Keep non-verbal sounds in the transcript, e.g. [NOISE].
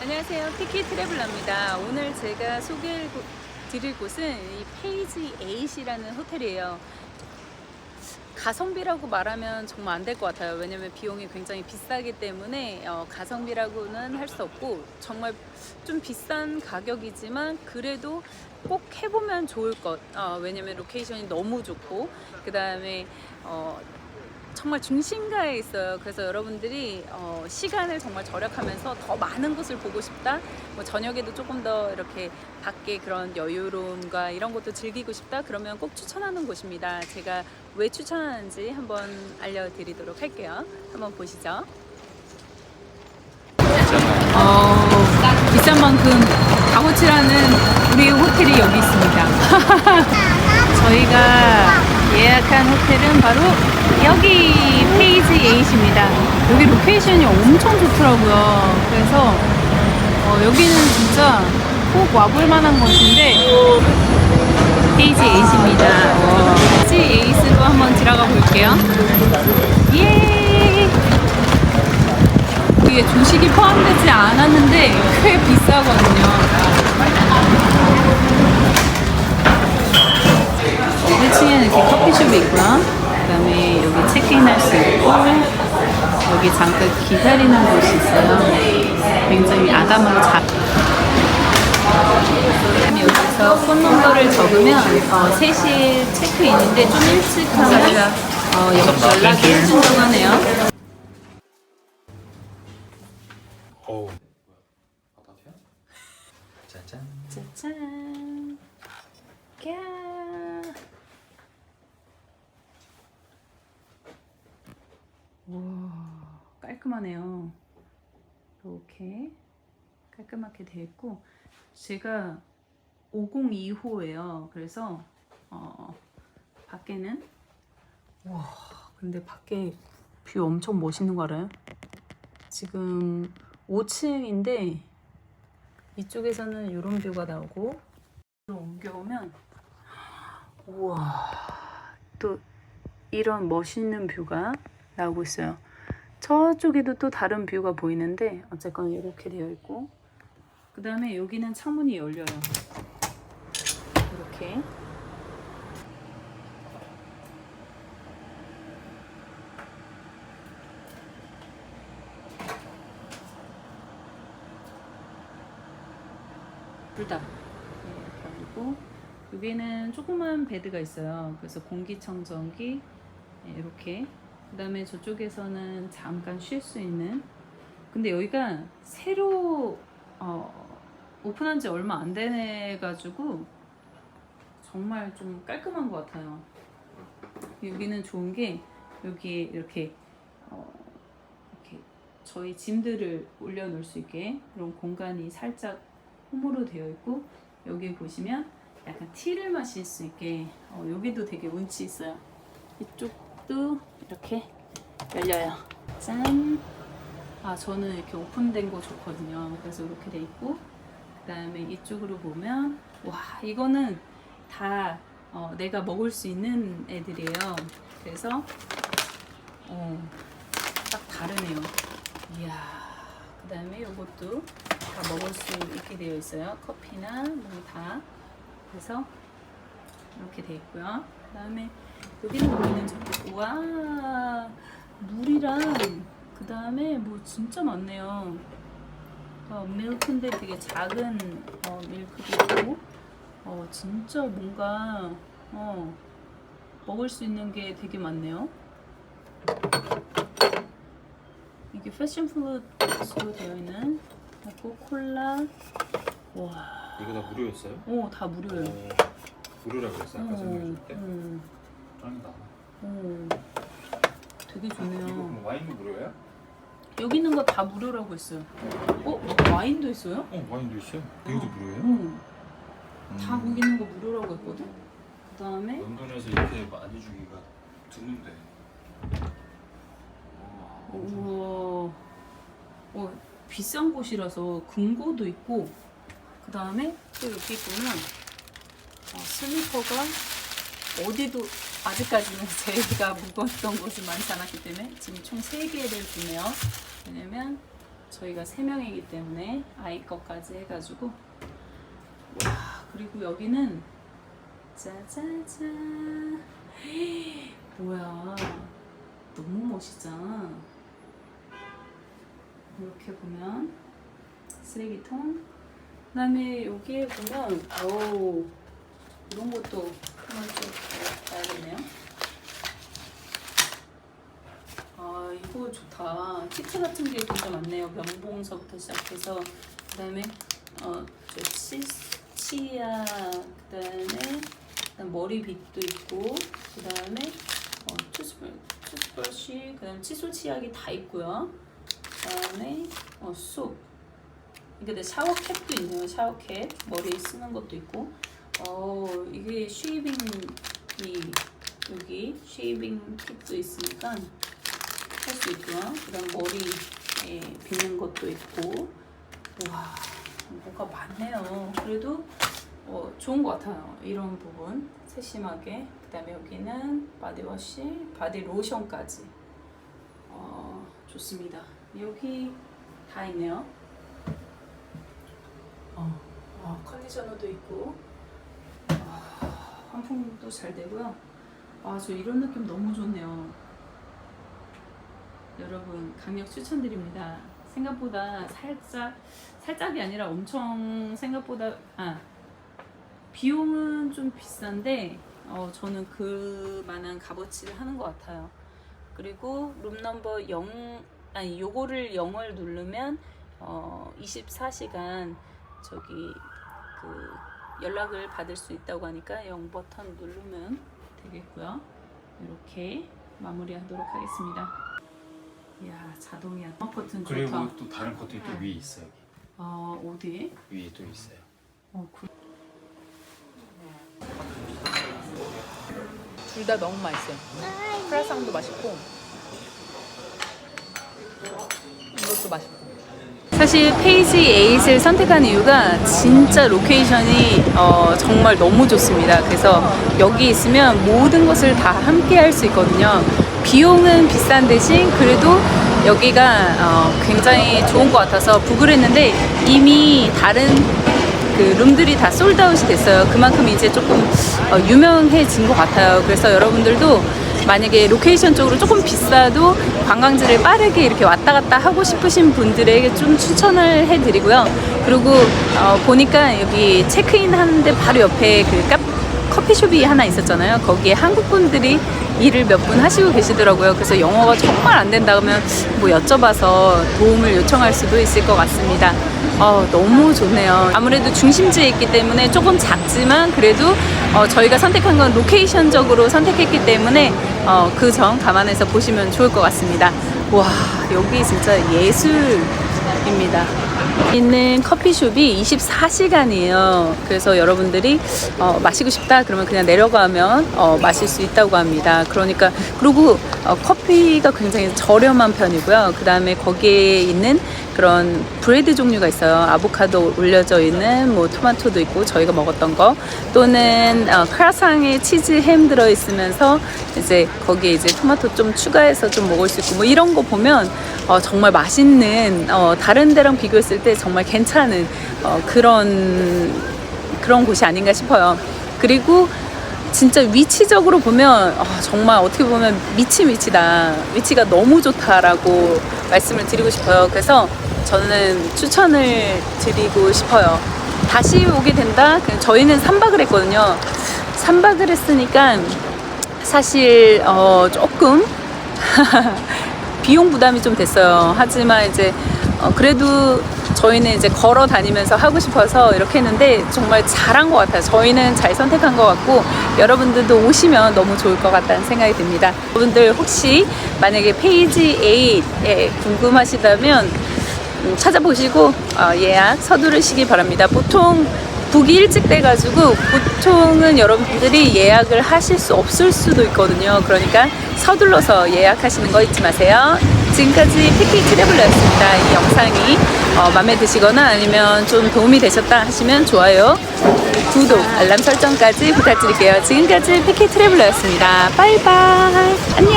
안녕하세요. 피키 트래블러입니다. 오늘 제가 소개해 드릴 곳은 이 페이지 8이라는 호텔이에요. 가성비라고 말하면 정말 안 될 것 같아요. 왜냐면 비용이 굉장히 비싸기 때문에 어, 가성비라고는 할 수 없고 정말 좀 비싼 가격이지만 그래도 꼭 해보면 좋을 것. 어, 왜냐면 로케이션이 너무 좋고 그 다음에 어, 정말 중심가에 있어요. 그래서 여러분들이 어, 시간을 정말 절약하면서 더 많은 곳을 보고 싶다. 뭐 저녁에도 조금 더 이렇게 밖에 그런 여유로움과 이런 것도 즐기고 싶다. 그러면 꼭 추천하는 곳입니다. 제가 왜 추천하는지 한번 알려드리도록 할게요. 한번 보시죠. 어, 비싼 만큼 값어치라는 우리 호텔이 여기 있습니다. [LAUGHS] 저희가 예약한 호텔은 바로 여기 페이지 8입니다. 여기 로케이션이 엄청 좋더라고요. 그래서 어, 여기는 진짜 꼭 와볼 만한 곳인데 페이지 8입니다. 페이지 8으로 한번 들어가 볼게요. 예! 이게 조식이 포함되지 않았는데 꽤 비싸거든요. 1층에는 이렇게 커피숍이 있고요. 그 다음에 여기 체크인할 수 있고, 여기 잠깐 기다리는 곳이 있어요. 굉장히 아담하고 작. 그다음에 여기서 폰 넘버를 적으면 어, 3시에 체크인인데 좀 일찍 하면 어, 연- 연락이 해준다고 하네요. 어우. 바닥이야? 짜잔. 짜잔. 야. 깔끔하네요. 이렇게 깔끔하게 되어 있고 제가 502호예요. 그래서 어, 밖에는 와, 근데 밖에 뷰 엄청 멋있는 거 알아요? 지금 5층인데 이쪽에서는 이런 뷰가 나오고 옮겨오면 우와 또 이런 멋있는 뷰가 나오고 있어요. 저쪽에도 또 다른 뷰가 보이는데 어쨌건 이렇게 되어 있고 그 다음에 여기는 창문이 열려요. 이렇게 둘 다. 네, 이렇게 하고 여기는 조그만 베드가 있어요. 그래서 공기청정기 네, 이렇게. 그 다음에 저쪽에서는 잠깐 쉴 수 있는. 근데 여기가 새로 어, 오픈한 지 얼마 안 되네 가지고 정말 좀 깔끔한 것 같아요. 여기는 좋은 게 여기에 이렇게 어, 이렇게 저희 짐들을 올려놓을 수 있게 그런 공간이 살짝 홈으로 되어 있고 여기 보시면 약간 티를 마실 수 있게 어, 여기도 되게 운치 있어요. 이쪽 도 이렇게 열려요. 짠. 아 저는 이렇게 오픈된 거 좋거든요. 그래서 이렇게 돼 있고 그 다음에 이쪽으로 보면 와 이거는 다 어, 내가 먹을 수 있는 애들이에요. 그래서 어, 딱 다르네요. 이야. 그 다음에 이것도 다 먹을 수 있게 되어 있어요. 커피나 뭐 다. 그래서 이렇게 돼 있고요. 그 다음에 여기는 보이는 저기 와 물이랑 그 다음에 뭐 진짜 많네요. 어, 밀크인데 되게 작은 어, 밀크도 있고 어, 진짜 뭔가 어, 먹을 수 있는 게 되게 많네요. 이게 패션 플루트로 되어 있는 그리고 콜라 와, 이거 다 무료였어요? 오다 무료예요. 어, 무료라 그랬어 아까 설명해 줄 때. 음, 짱이다. 음, 되게 이거 좋네요. 그럼 와인도 무료예요? 여기 있는 거 다 무료라고 했어요. 어 와인도 있어요? 어 와인도 있어요. 이것도 무료예요? 응. 다 음. 거기 있는 거 무료라고 했거든. 그 다음에 런던에서 이렇게 많이 주기가 드문데. 우와, 엄청 우와, 어, 비싼 곳이라서 금고도 있고, 그 다음에 또 여기 보면 어, 슬리퍼가 어디도 아직까지는 제가 묵었던 곳이 많지 않았기 때문에 지금 총 3개를 주네요. 왜냐면 저희가 세 명이기 때문에 아이 것까지 해가지고. 와 그리고 여기는 짜자잔 뭐야. 너무 멋있잖아. 이렇게 보면 쓰레기통. 그 다음에 여기에 보면 오 이런 것도 한번 좀 봐야겠네요. 아 이거 좋다. 키트 같은 게 진짜 많네요. 면봉서부터 시작해서 그다음에 어저 치아 그다음에 그다음 머리빗도 있고 그다음에 어, 투스ブ투스브러쉬 그다음 칫솔 치약이 다 있고요. 그다음에 어, 쑥 이게 샤워캡도 있네요. 샤워캡 머리에 쓰는 것도 있고 어 이게 쉐이빙 이 여기 쉐이빙 kit도 있으니까 할 수 있고요. 그다음 머리에 빗는 것도 있고 와 뭐가 많네요. 그래도 어, 좋은 것 같아요. 이런 부분 세심하게 그다음에 여기는 바디워시, 바디 로션까지 어, 좋습니다. 여기 다 있네요. 어, 어, 컨디셔너도 있고 아, 환풍도 잘 되고요. 아, 저 이런 느낌 너무 좋네요. 여러분 강력 추천드립니다. 생각보다 살짝 살짝이 아니라 엄청 생각보다 아 비용은 좀 비싼데 어, 저는 그 만한 값어치를 하는 것 같아요. 그리고 룸 넘버 0 아니 요거를 0을 누르면 어, 24시간 저기 그 연락을 받을 수 있다고 하니까 0 버튼 누르면 되겠고요. 이렇게 마무리하도록 하겠습니다. 이야 자동이야. 어, 버튼 좋다. 그리고 또 다른 것들이 또 위에 있어요. 아 어디? 위에 또 있어요. 어, 그... 둘다 너무 맛있어요. 크라상도 맛있고 이것도 맛있고. 사실 페이지 8을 선택한 이유가 진짜 로케이션이 어, 정말 너무 좋습니다. 그래서 여기 있으면 모든 것을 다 함께 할 수 있거든요. 비용은 비싼 대신 그래도 여기가 어, 굉장히 좋은 것 같아서 부글 했는데 이미 다른 그 룸들이 다 솔드아웃이 됐어요. 그만큼 이제 조금 어, 유명해진 것 같아요. 그래서 여러분들도 만약에 로케이션 쪽으로 조금 비싸도 관광지를 빠르게 이렇게 왔다 갔다 하고 싶으신 분들에게 좀 추천을 해드리고요. 그리고 어, 보니까 여기 체크인 하는데 바로 옆에 그 카, 커피숍이 하나 있었잖아요. 거기에 한국 분들이 일을 몇 분 하시고 계시더라고요. 그래서 영어가 정말 안 된다 그러면 뭐 여쭤봐서 도움을 요청할 수도 있을 것 같습니다. 어, 너무 좋네요. 아무래도 중심지에 있기 때문에 조금 작지만 그래도 어, 저희가 선택한 건 로케이션적으로 선택했기 때문에 어, 그 점 감안해서 보시면 좋을 것 같습니다. 와, 여기 진짜 예술 입니다. 있는 커피숍이 24시간이에요. 그래서 여러분들이 어, 마시고 싶다 그러면 그냥 내려가면 어, 마실 수 있다고 합니다. 그러니까 그리고 어, 커피가 굉장히 저렴한 편이고요. 그 다음에 거기에 있는 그런 브레드 종류가 있어요. 아보카도 올려져 있는 뭐 토마토도 있고 저희가 먹었던 거 또는 어, 크라상에 치즈 햄 들어 있으면서 이제 거기에 이제 토마토 좀 추가해서 좀 먹을 수 있고 뭐 이런 거 보면 어, 정말 맛있는 어, 다른 데랑 비교했을 때 정말 괜찮은 어, 그런 그런 곳이 아닌가 싶어요. 그리고 진짜 위치적으로 보면 어, 정말 어떻게 보면 미치 미치다 위치가 너무 좋다라고 말씀을 드리고 싶어요. 그래서 저는 추천을 드리고 싶어요. 다시 오게 된다. 저희는 3박을 했거든요. 3박을 했으니까 사실 어, 조금 [LAUGHS] 비용 부담이 좀 됐어요. 하지만 이제 어, 그래도 저희는 이제 걸어 다니면서 하고 싶어서 이렇게 했는데 정말 잘한 것 같아요. 저희는 잘 선택한 것 같고 여러분들도 오시면 너무 좋을 것 같다는 생각이 듭니다. 여러분들 혹시 만약에 페이지 8에 궁금하시다면 음, 찾아보시고 어, 예약 서두르시기 바랍니다. 보통 북이 일찍 돼가지고 보통은 여러분들이 예약을 하실 수 없을 수도 있거든요. 그러니까 서둘러서 예약하시는 거 잊지 마세요. 지금까지 피키 트래블러였습니다. 이 영상이 어, 마음에 드시거나 아니면 좀 도움이 되셨다 하시면 좋아요, 구독, 알람 설정까지 부탁드릴게요. 지금까지 피키 트래블러였습니다. 바이바이. 안녕.